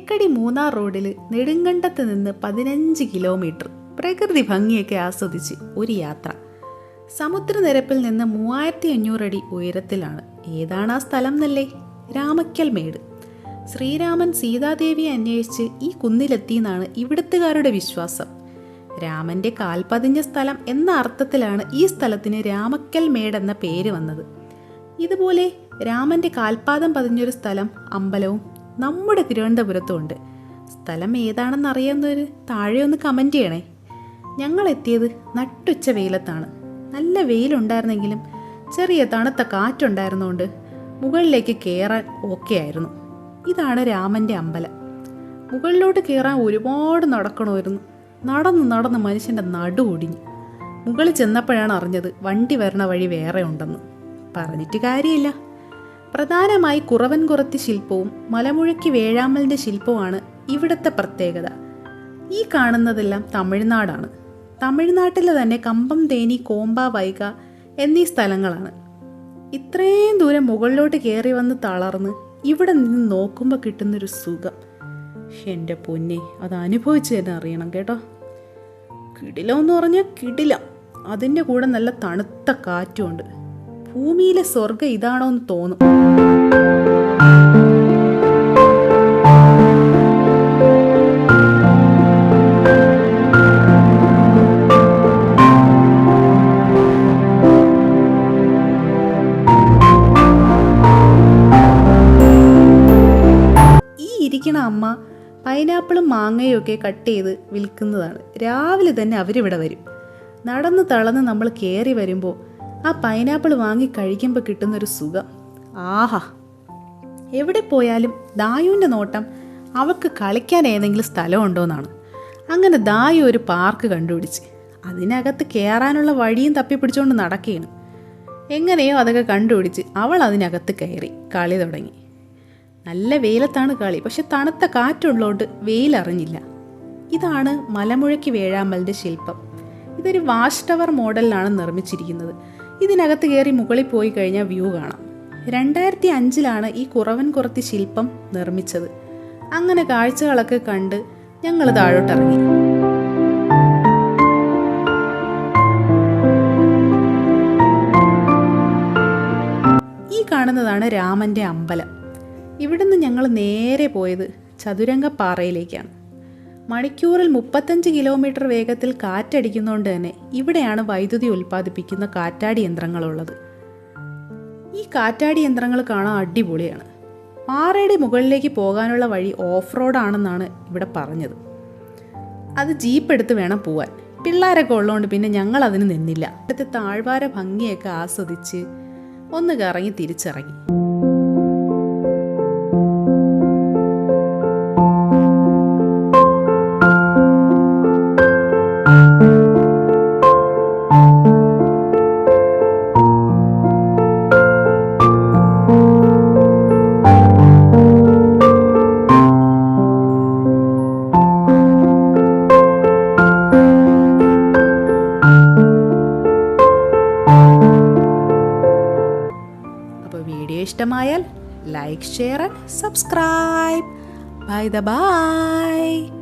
തേക്കടി മൂന്നാർ റോഡിൽ നെടുങ്കണ്ടത്ത് നിന്ന് പതിനഞ്ച് കിലോമീറ്റർ പ്രകൃതി ഭംഗിയൊക്കെ ആസ്വദിച്ച് ഒരു യാത്ര. സമുദ്രനിരപ്പിൽ നിന്ന് മൂവായിരത്തി അടി ഉയരത്തിലാണ് ഏതാണ് ആ സ്ഥലം എന്നല്ലേ രാമക്കൽ മേട്. ശ്രീരാമൻ സീതാദേവിയെ അന്വേഷിച്ച് ഈ കുന്നിലെത്തിയെന്നാണ് ഇവിടുത്തുകാരുടെ വിശ്വാസം. രാമന്റെ കാൽപതിഞ്ഞ സ്ഥലം എന്ന അർത്ഥത്തിലാണ് ഈ സ്ഥലത്തിന് രാമക്കൽ മേട് എന്ന പേര് വന്നത്. ഇതുപോലെ രാമന്റെ കാൽപാദം പതിഞ്ഞൊരു സ്ഥലം അമ്പലവും നമ്മുടെ തിരുവനന്തപുരത്തും ഉണ്ട് സ്ഥലം ഏതാണെന്ന് അറിയാവുന്നവർ താഴെ ഒന്ന് കമന്റ് ചെയ്യണേ. ഞങ്ങൾ എത്തിയത് നട്ടുച്ച വെയിലത്താണ്. നല്ല വെയിലുണ്ടായിരുന്നെങ്കിലും ചെറിയ തണുത്ത കാറ്റുണ്ടായിരുന്നുകൊണ്ട് മുകളിലേക്ക് കയറാൻ ഓക്കെ ആയിരുന്നു. ഇതാണ് രാമന്റെ അമ്പലം. മുകളിലോട്ട് കയറാൻ ഒരുപാട് നടക്കണമായിരുന്നു. നടന്ന് നടന്ന് മനുഷ്യന്റെ നടു ഒടിഞ്ഞു. മുകളിൽ ചെന്നപ്പോഴാണ് അറിഞ്ഞത് വണ്ടി വരണ വഴി വേറെ ഉണ്ടെന്ന്. പറഞ്ഞിട്ട് കാര്യമില്ല. പ്രധാനമായി കുറവൻ കുറത്തി ശില്പവും മലമുഴക്കി വേഴാമ്പലിന്റെ ശില്പവുമാണ് ഇവിടുത്തെ പ്രത്യേകത. ഈ കാണുന്നതെല്ലാം തമിഴ്നാടാണ്. തമിഴ്നാട്ടിലെ തന്നെ കമ്പം തേനി കോമ്പ വൈക എന്നീ സ്ഥലങ്ങളാണ്. ഇത്രയും ദൂരം മുകളിലോട്ട് കയറി വന്ന് തളർന്ന് ഇവിടെ നിന്ന് നോക്കുമ്പോൾ കിട്ടുന്നൊരു സുഖം. എന്റെ പൊന്നെ അത് അനുഭവിച്ച് തന്നെ അറിയണം കേട്ടോ. കിടിലം എന്ന് പറഞ്ഞാൽ കിടിലം. അതിന്റെ കൂടെ നല്ല തണുത്ത കാറ്റുമുണ്ട്. ഭൂമിയിലെ സ്വർഗം ഇതാണോ എന്ന് തോന്നും അമ്മ പൈനാപ്പിളും മാങ്ങയും ഒക്കെ കട്ട് ചെയ്ത് വിൽക്കുന്നതാണ്. രാവിലെ തന്നെ അവരിവിടെ വരും. നടന്ന് തളന്ന് നമ്മൾ കയറി വരുമ്പോൾ ആ പൈനാപ്പിൾ വാങ്ങി കഴിക്കുമ്പോൾ കിട്ടുന്നൊരു സുഖം. ആഹാ. എവിടെ പോയാലും ദായുവിന്റെ നോട്ടം അവൾക്ക് കളിക്കാൻ ഏതെങ്കിലും സ്ഥലമുണ്ടോയെന്നാണ് അങ്ങനെ ദായു ഒരു പാർക്ക് കണ്ടുപിടിച്ച്. അതിനകത്ത് കയറാനുള്ള വഴിയും തപ്പിപ്പിടിച്ചുകൊണ്ട് നടക്കുകയാണ് എങ്ങനെയോ അതൊക്കെ കണ്ടുപിടിച്ച് അവൾ അതിനകത്ത് കയറി കളി തുടങ്ങി. നല്ല വെയിലത്താണ് കളി പക്ഷെ തണുത്ത കാറ്റുള്ളതുകൊണ്ട് വെയിലറിഞ്ഞില്ല. ഇതാണ് മലമുഴക്കി വേഴാമ്പലിന്റെ ശില്പം. ഇതൊരു വാഷ് ടവർ മോഡലിലാണ് നിർമ്മിച്ചിരിക്കുന്നത്. ഇതിനകത്ത് കയറി മുകളിൽ പോയി കഴിഞ്ഞാൽ വ്യൂ കാണാം. രണ്ടായിരത്തി അഞ്ചിലാണ് ഈ കുറവൻ കുറത്തി ശില്പം നിർമ്മിച്ചത്. അങ്ങനെ കാഴ്ചകളൊക്കെ കണ്ട് ഞങ്ങൾ താഴോട്ടിറങ്ങി. ഈ കാണുന്നതാണ് രാമന്റെ അമ്പലം. ഇവിടുന്ന് ഞങ്ങൾ നേരെ പോയത് ചതുരംഗപ്പാറയിലേക്കാണ്. മണിക്കൂറിൽ മുപ്പത്തഞ്ച് കിലോമീറ്റർ വേഗത്തിൽ കാറ്റടിക്കുന്നതുകൊണ്ട് തന്നെ ഇവിടെയാണ് വൈദ്യുതി ഉൽപ്പാദിപ്പിക്കുന്ന കാറ്റാടി യന്ത്രങ്ങളുള്ളത്. ഈ കാറ്റാടി യന്ത്രങ്ങൾ കാണാൻ അടിപൊളിയാണ്. പാറയുടെ മുകളിലേക്ക് പോകാനുള്ള വഴി ഓഫ് റോഡാണെന്നാണ് ഇവിടെ പറഞ്ഞത്. അത് ജീപ്പ് എടുത്ത് വേണം പോവാൻ. പിള്ളേരൊക്കെ ഉള്ളതുകൊണ്ട് പിന്നെ ഞങ്ങൾ അതിന് നിന്നില്ല. ഇവിടുത്തെ താഴ്വാര ഭംഗിയൊക്കെ ആസ്വദിച്ച് ഒന്ന് കറങ്ങി തിരിച്ചിറങ്ങി. വീഡിയോ ഇഷ്ടമായാൽ like share and subscribe. Bye the bye.